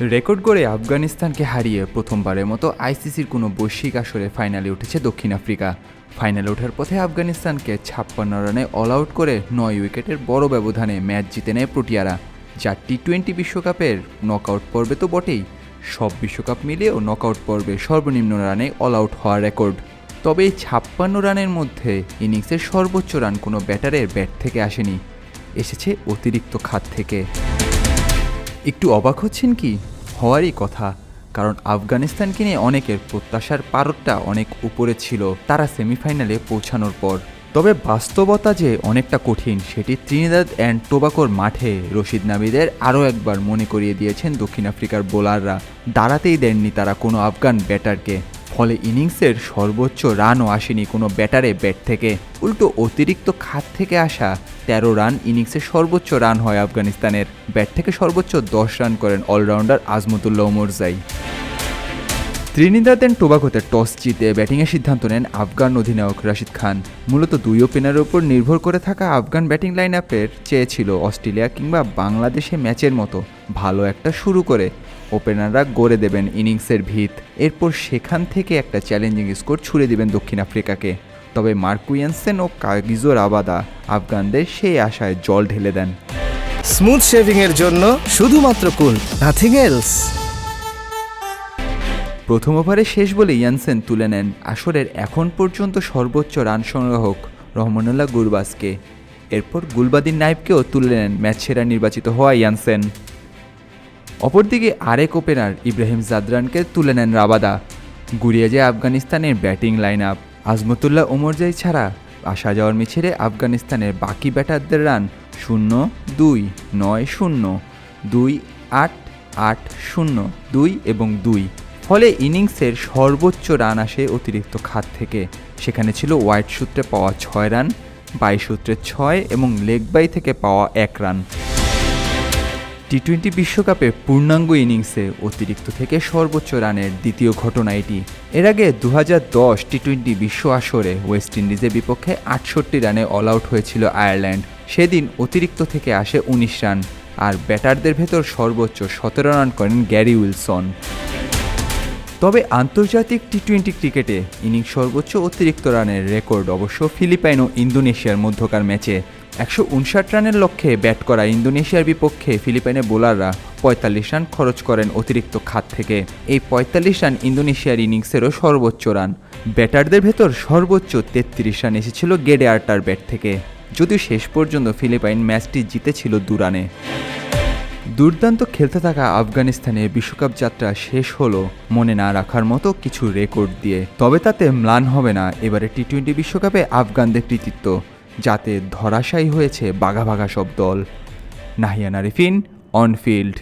Record করে আফগানিস্তানকে হারিয়ে প্রথমবারের মতো আইসিসির কোনো বৈশ্বিক আসরে ফাইনালে উঠেছে দক্ষিণ আফ্রিকা। ফাইনালে ওঠার পথে আফগানিস্তানকে ছাপ্পান্ন রানে অল আউট করে নয় উইকেটের বড় ব্যবধানে ম্যাচ জিতে নেয় প্রোটিয়ারা। যা টি টোয়েন্টি বিশ্বকাপের নকআউট পর্বে তো বটেই। সব বিশ্বকাপ মিলিয়েও নকআউট পর্বে সর্বনিম্ন রানে অল আউট হওয়ার রেকর্ড তবে এই ছাপ্পান্ন রানের মধ্যে ইনিংসের সর্বোচ্চ রান কোনো ব্যাটারের ব্যাট থেকে আসেনি। এসেছে অতিরিক্ত খাত থেকে। একটু অবাক হচ্ছেন কি? হওয়ারই কথা, কারণ আফগানিস্তানকে নিয়ে অনেকের প্রত্যাশার পারদটা অনেক উপরে ছিল তারা সেমিফাইনালে পৌঁছানোর পর। তবে বাস্তবতা যে অনেকটা কঠিন, সেটি ত্রিনিদাদ অ্যান্ড টোবাকোর মাঠে রশিদ নাবিদের আরও একবার মনে করিয়ে দিয়েছেন দক্ষিণ আফ্রিকার বোলাররা। দাঁড়াতেই দেননি তারা কোনো আফগান ব্যাটারকে। ফলে ইনিংসের সর্বোচ্চ রানও আসেনি কোনো ব্যাটারে ব্যাট থেকে। উল্টো অতিরিক্ত খাত থেকে আসা তেরো রান ইনিংসের সর্বোচ্চ রান হয় আফগানিস্তানের। ব্যাট থেকে সর্বোচ্চ দশ রান করেন allrounder Azmatullah Omarzai Trinidad and টোবাকোতে toss জিতে ব্যাটিংয়ের সিদ্ধান্ত নেন আফগান অধিনায়ক রাশিদ খান। মূলত দুই ওপেনারের উপর নির্ভর করে থাকা আফগান ব্যাটিং লাইন আপের চেয়েছিল অস্ট্রেলিয়া কিংবা বাংলাদেশে ম্যাচের মতো ভালো একটা শুরু করে। ওপেনাররা গড়ে দেবেন ইনিংসের ভিত। এরপর সেখান থেকে একটা চ্যালেঞ্জিং স্কোর ছুড়ে দেবেন দক্ষিণ আফ্রিকাকে। তবে মার্কুইয়ানসেন ও কাগিজোর আবাদা আফগানদের সেই আশায় জল ঢেলে দেন। স্মুথ শেভিংয়ের জন্য শুধুমাত্র কুল নাথিং এলস প্রথম ওভারে শেষ বলে ইয়ানসেন তুলে নেন। আসরের এখন পর্যন্ত সর্বোচ্চ রান সংগ্রাহক রহমানুল্লাহ গুরবাজকে। এরপর গুলবাদিন নাইবকেও তুলে নেন ম্যাচ সেরা নির্বাচিত হওয়া ইয়ানসেন। অপরদিকে আরেক ওপেনার ইব্রাহিম জাদরানকে তুলে নেন রাবাদা। গুড়িয়ে যায় আফগানিস্তানের batting line up Azmatullah Omarzai ছাড়া আসা যাওয়ার মিছিলে আফগানিস্তানের বাকি ব্যাটারদের রান শূন্য, দুই, নয়, শূন্য, দুই, আট আট, শূন্য, দুই এবং দুই। ফলে ইনিংসের সর্বোচ্চ রান আসে অতিরিক্ত খাত থেকে। সেখানে ছিল হোয়াইট সূত্রে পাওয়া ছয় রান, বাই সূত্রে ছয় এবং লেগ বাই থেকে পাওয়া এক রান। টি টোয়েন্টি বিশ্বকাপে পূর্ণাঙ্গ ইনিংসে অতিরিক্ত থেকে সর্বোচ্চ রানের দ্বিতীয় ঘটনা এটি। এর আগে দু দশ টি টোয়েন্টি বিশ্ব আসরে ওয়েস্ট ইন্ডিজের বিপক্ষে আটষট্টি রানে অল আউট হয়েছিল আয়ারল্যান্ড। সেদিন অতিরিক্ত থেকে আসে উনিশ রান। আর ব্যাটারদের ভেতর সর্বোচ্চ সতেরো রান করেন গ্যারি উইলসন। তবে আন্তর্জাতিক টি টোয়েন্টি ক্রিকেটে ইনিংস সর্বোচ্চ অতিরিক্ত রানের রেকর্ড অবশ্য ফিলিপাইন ও ইন্দোনেশিয়ার মধ্যকার ম্যাচে একশো উনষাট রানের লক্ষ্যে ব্যাট করা ইন্দোনেশিয়ার বিপক্ষে ফিলিপাইনের বোলাররা পঁয়তাল্লিশ রান খরচ করেন অতিরিক্ত খাত থেকে। এই পঁয়তাল্লিশ রান ইন্দোনেশিয়ার ইনিংসেরও সর্বোচ্চ রান। ব্যাটারদের ভেতর সর্বোচ্চ তেত্রিশ রান এসেছিল গেডে আর্টার ব্যাট থেকে। যদিও শেষ পর্যন্ত ফিলিপাইন ম্যাচটি জিতেছিল দু রানে। দুর্দান্ত খেলতে থাকা আফগানিস্তানে বিশ্বকাপ যাত্রা শেষ হলো মনে না রাখার মতো কিছু রেকর্ড দিয়ে। তবে তাতে ম্লান হবে না। এবারে টি টোয়েন্টি বিশ্বকাপে আফগানদের কৃতিত্ব, যাতে ধরাশায়ী হয়েছে বাঘা বাঘা সব দল। Nahiyan Arifin on field.